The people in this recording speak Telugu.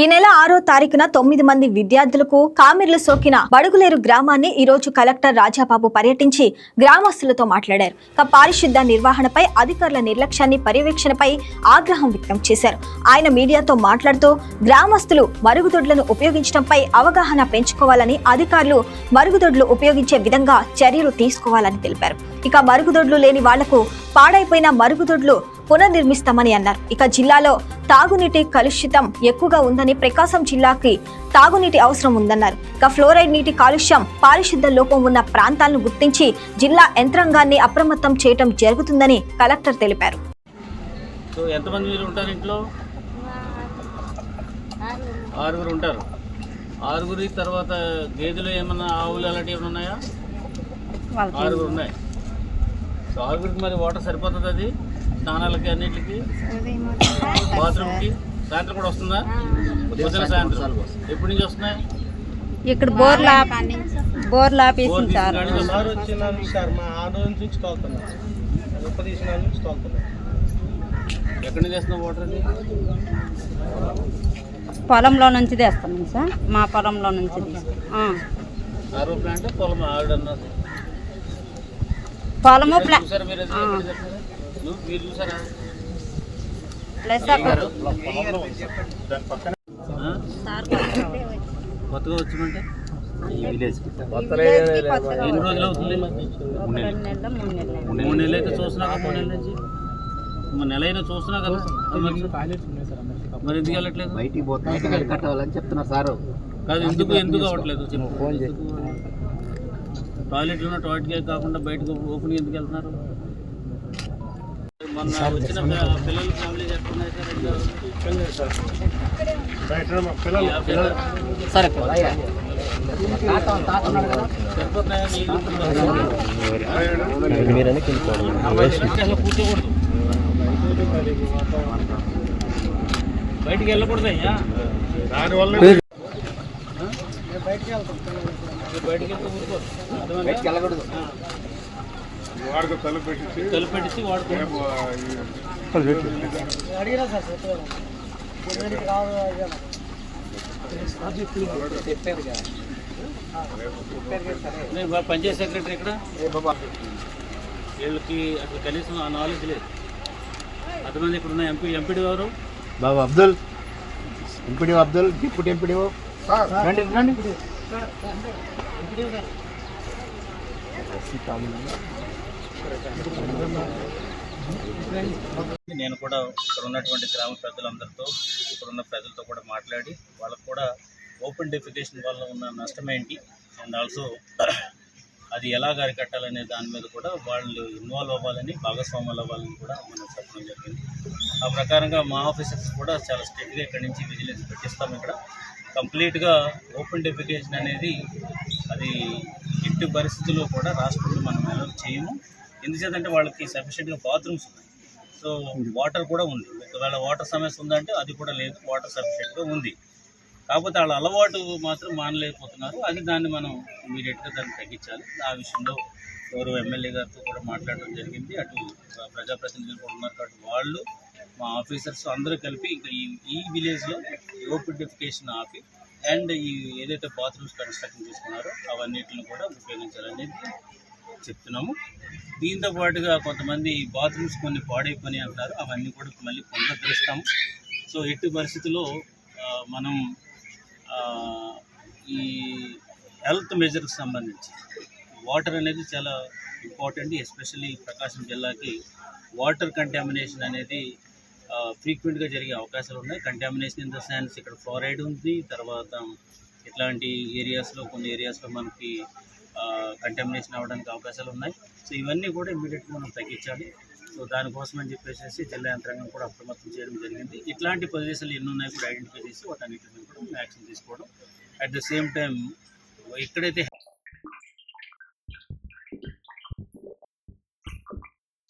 ఈ నెల ఆరో తారీఖున తొమ్మిది మంది విద్యార్థులకు కామిర్లు సోకిన బడుగులేరు గ్రామాన్ని ఈ రోజు కలెక్టర్ రాజాబాబు పర్యటించి గ్రామస్తులతో మాట్లాడారు. ఇక పారిశుద్ధ నిర్వహణపై అధికారుల నిర్లక్ష్యాన్ని పర్యవేక్షణపై ఆగ్రహం వ్యక్తం చేశారు. ఆయన మీడియాతో మాట్లాడుతూ గ్రామస్తులు మరుగుదొడ్లను ఉపయోగించడంపై అవగాహన పెంచుకోవాలని అధికారులు మరుగుదొడ్లు ఉపయోగించే విధంగా చర్యలు తీసుకోవాలని తెలిపారు. ఇక మరుగుదొడ్లు లేని వాళ్ళకు పాడైపోయిన మరుగుదొడ్లు పునర్నిర్మిస్తామని అన్నారు. ఇక జిల్లాలో తాగునీటి కలుషితం ఎక్కువగా ఉందని ప్రకాశం జిల్లాకి తాగునీటి అవసరం ఉందన్నారు. ఇక ఫ్లోరైడ్ నీటి కాలుష్యం పారిశుద్ధ లోపం ఉన్న ప్రాంతాలను గుర్తించి జిల్లా యంత్రాంగాన్ని అప్రమత్తం చేయడం జరుగుతుందని కలెక్టర్ తెలిపారు. సో ఎంతమంది మీరు ఉంటారు ఇంట్లో? ఆరుగురు ఉంటారు. ఆరుగురి తర్వాత గేదెలు ఏమన్నా ఆవులు అలాంటివి ఏమైనా ఉన్నాయా? ఆరుగురు ఉన్నాయి. సో ఆరుగురికి మరి వాటర్ సరిపోతుంది అది? స్నానాలకి అన్నిటికి బాత్రూమ్కి సాయంత్రం కూడా వస్తుందా? పొద్దున సాయంత్రం ఎప్పటి నుంచి వస్తున్నాయి? ఇక్కడ బోర్లా బోర్లా బోర్ ఆపేసింది సార్ ఎక్కడి నుంచి తెస్తున్నావు వాటర్ అది? పొలంలో నుంచి తెస్తున్నాం సార్. మా పొలంలో నుంచి. ఆరో ప్లాంట్ కొత్తగా వచ్చామంటే ఎన్ని రోజులు అవుతుంది మూడు నెలలు అయితే చూస్తున్నాక మూడు నెలల నుంచి? నెల అయినా చూస్తున్నా కదా. మరి ఎందుకు వెళ్ళట్లేదు? బయటికి పోతే కట్టాలని చెప్తున్నారు సారు. కాదు ఎందుకు ఎందుకు అవ్వట్లేదు? ఫోన్ టాయిలెట్లో టాయిలెట్కే కాకుండా బయటకు ఓపెన్ ఎందుకు వెళ్తున్నారు? మొన్న వచ్చిన పిల్లల ఫ్యామిలీ ఎట్లున్నాయి సార్ పిల్లలు సరే సరిపోతున్నాయా నీళ్ళు? అసలు కూర్చోకూడదు. బయటికి వెళ్ళకూడదు అయ్యా. బయటికి వెళ్తే. ఊరుకోరు బయటికి వెళ్ళకూడదు. తలుపు పెట్టించి తలుపు పెట్టించి వాడుకో అడిగినా సార్ చెప్పాను ఎన్నడికి రాదు అడిగాను నేను బా- పంచాయత్ సెక్రటరీ ఇక్కడ వీళ్ళకి అసలు కనీసం ఆ నాలెడ్జ్ లేదు అంతమంది ఇక్కడ ఉన్న ఎంపీ ఎంపీడీ ఎవరు Babu Abdul MPD Abdul deputy MPD రండి రండి నేను కూడా ఇక్కడ ఉన్నటువంటి గ్రామ ప్రజలందరితో ఇక్కడ ఉన్న ప్రజలతో కూడా మాట్లాడి వాళ్ళకు కూడా ఓపెన్ డెఫికేషన్ వల్ల ఉన్న నష్టం ఏంటి? అండ్ ఆల్సో అది ఎలా అరికట్టాలనే దాని మీద కూడా వాళ్ళు ఇన్వాల్వ్ అవ్వాలని భాగస్వాములు అవ్వాలని కూడా మనం చెప్పడం జరిగింది. ఆ ప్రకారంగా మా ఆఫీసర్స్ కూడా చాలా స్ట్రిక్ట్గా ఇక్కడ నుంచి విజిలెన్స్ పెట్టిస్తాం ఇక్కడ. కంప్లీట్గా ఓపెన్ డెఫికేషన్ అనేది అది ఎట్టి పరిస్థితుల్లో కూడా రాష్ట్రంలో మనం ఎలా చేయము. ఎందుచేతంటే వాళ్ళకి సఫిషియెంట్గా బాత్రూమ్స్ ఉన్నాయి. సో వాటర్ కూడా ఉంది. ఒకవేళ వాటర్ సమస్య ఉందంటే అది కూడా లేదు. వాటర్ సఫిషియెంట్గా ఉంది. కాకపోతే వాళ్ళ అలవాటు మాత్రం మానలేకపోతున్నారు. అది దాన్ని మనం ఇమీడియట్గా దాన్ని తగ్గించాలి. ఆ విషయంలో ఎవరు ఎమ్మెల్యే గారితో కూడా మాట్లాడడం జరిగింది. అటు ప్రజాప్రతినిధులు కూడా ఉన్నారు కాబట్టి వాళ్ళు మా ఆఫీసర్స్ అందరూ కలిపి ఇంకా ఈ ఈ విలేజ్లో ఓపిడిఫికేషన్ ఆపి అండ్ ఈ ఏదైతే బాత్రూమ్స్ కన్స్ట్రక్షన్ చేసుకున్నారో అవన్నిటిని కూడా ఉపయోగించాలనేది చెప్తున్నాము. దీంతో పాటుగా కొంతమంది బాత్రూమ్స్ కొన్ని పాడైపోయి అంటారు. అవన్నీ కూడా మళ్ళీ పునరుద్ధరిస్తాము. సో ఎట్టి పరిస్థితుల్లో మనం ఈ హెల్త్ మెజర్కి సంబంధించి వాటర్ అనేది చాలా ఇంపార్టెంట్. ఎస్పెషల్లీ ప్రకాశం జిల్లాకి వాటర్ కంటామినేషన్ అనేది ఫ్రీక్వెంట్గా జరిగే అవకాశాలు ఉన్నాయి. కంటామినేషన్ ఇన్ ద సెన్స్ ఇక్కడ ఫ్లోరైడ్ ఉంది. తర్వాత ఇట్లాంటి ఏరియాస్లో కొన్ని ఏరియాస్లో మనకి కంటామినేషన్ అవ్వడానికి అవకాశాలు ఉన్నాయి. సో ఇవన్నీ కూడా ఇమీడియట్గా మనం తగ్గించాలి. సో దానికోసం అని చెప్పేసి జిల్లా యంత్రాంగం కూడా అప్రమత్తం చేయడం జరిగింది. ఇట్లాంటి ప్రదేశాలు ఎన్ని ఉన్నాయి కూడా ఐడెంటిఫై చేసి వాటన్నిటి మీద కూడా యాక్షన్ తీసుకోవడం. అట్ ద సేమ్ టైం ఎక్కడైతే